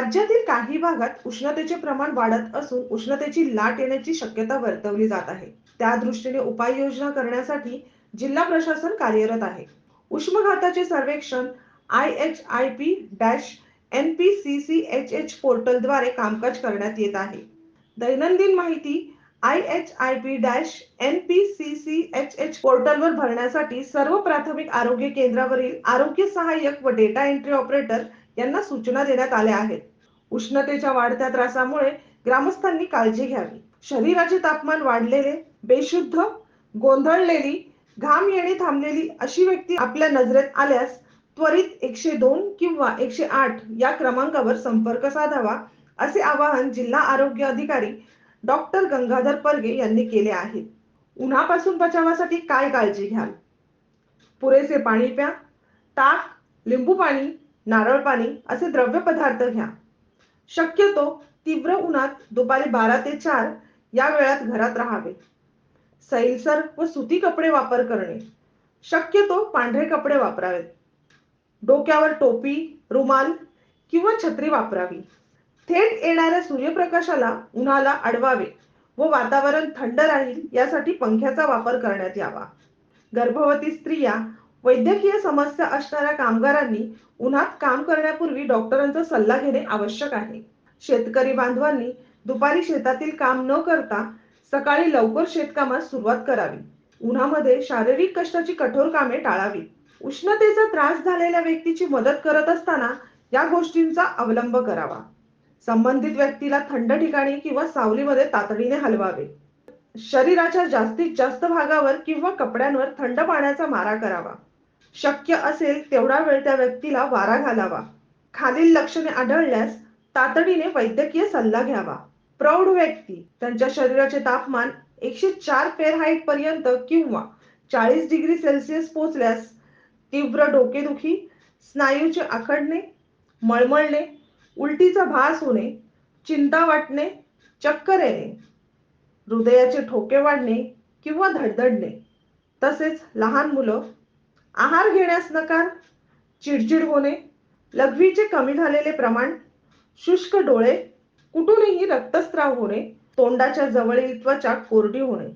राज्यातील काही भागात उष्णतेचे प्रमाण वाढत असून उष्णतेची लाट येण्याची शक्यता वर्तवली जात आहे. त्या दृष्टीने उपाययोजना करण्यासाठी जिल्हा प्रशासन कार्यरत आहे. उष्मघाताचे सर्वेक्षण I H I P dash N P C C H H पोर्टलद्वारे कामकाज करण्यात येत आहे. दैनंदिन माहिती I H I P dash N P C C H H पोर्टलवर भरण्यासाठी सर्व प्राथमिक आरोग्य केंद्रावरील आरोग्य सहाय्यक व डेटा एंट्री ऑपरेटर यांना सूचना देण्यात आल्या आहेत. उष्णतेच्या वाढत्या त्रासामुळे ग्रामस्थांनी काळजी घ्यावी. शरीराचे तापमान वाढलेले बेशुद्ध गोंधळलेली घाम येणे थांबलेली अशी व्यक्ती आपल्या नजरेत आल्यास त्वरित एकशे दोन किंवा एकशे आठ या क्रमांकावर संपर्क साधावा असे आवाहन जिल्हा आरोग्य अधिकारी डॉक्टर गंगाधर परगे यांनी केले आहे. उन्हापासून बचावासाठी काय काळजी घ्याल? पुरेसे पाणी प्या. ताक लिंबू पाणी नारळ पाणी असे द्रव्य पदार्थ घ्या. शक्यतो तीव्र उन्हात दुपारी बारा ते चार या वेळात घरात राहावे. सैलसर व सुती कपडे वापर करणे. शक्यतो पांढरे कपडे वापरावेत. डोक्यावर टोपी रुमाल किंवा छत्री वापरावी. थेट येणाऱ्या सूर्यप्रकाशाला उन्हाला अडवावे व वातावरण थंड राहील यासाठी पंख्याचा वापर करण्यात यावा. गर्भवती स्त्रिया वैद्यकीय समस्या असणाऱ्या कामगारांनी उन्हात काम करण्यापूर्वी डॉक्टरांचा सल्ला घेणे आवश्यक आहे. शेतकरी बांधवांनी दुपारी शेतातील काम न करता सकाळी लवकर शेतकामास सुरुवात करावी. उन्हामध्ये शारीरिक कष्टाची कठोर कामे टाळावी उष्णतेचा त्रास झालेल्या व्यक्तीची मदत करत असताना या गोष्टींचा अवलंब करावा. संबंधित व्यक्तीला थंड ठिकाणी किंवा सावलीमध्ये तातडीने हलवावे. शरीराच्या जास्तीत जास्त भागावर किंवा कपड्यांवर थंड पाण्याचा मारा करावा. शक्य असेल तेवढा वेळ त्या व्यक्तीला वारा घालावा. खालील लक्षणे आढळल्यास तातडीने वैद्यकीय सल्ला घ्यावा. प्रौढ व्यक्ती त्यांच्या शरीराचे तापमान एकशे चार फेरहाईट पर्यंत किंवा चाळीस डिग्री सेल्सिअस पोहोचल्यास तीव्र डोकेदुखी स्नायूचे आखडणे मळमळणे उलटीचा भास होणे चिंता वाटणे चक्कर येणे हृदयाचे ठोके वाढणे किंवा धडधडणे. तसेच लहान मुलं आहार घेण्यास नकार चिडचिड होणे लघवीचे कमी झालेले प्रमाण शुष्क डोळे कुठूनही रक्तस्राव होणे तोंडाच्या जवळील त्वचा कोरडी होणे.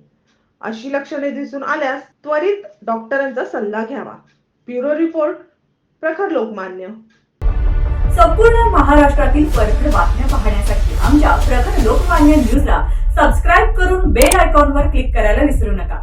अशी लक्षणे दिसून आल्यास त्वरित डॉक्टरांचा सल्ला घ्यावा. ब्युरो रिपोर्ट प्रखर लोकमान्य. संपूर्ण महाराष्ट्रातील परखड बातम्या पाहण्यासाठी आमच्या प्रखर लोकमान्य न्यूजला सबस्क्राईब करून बेल आयकॉनवर क्लिक करायला विसरू नका.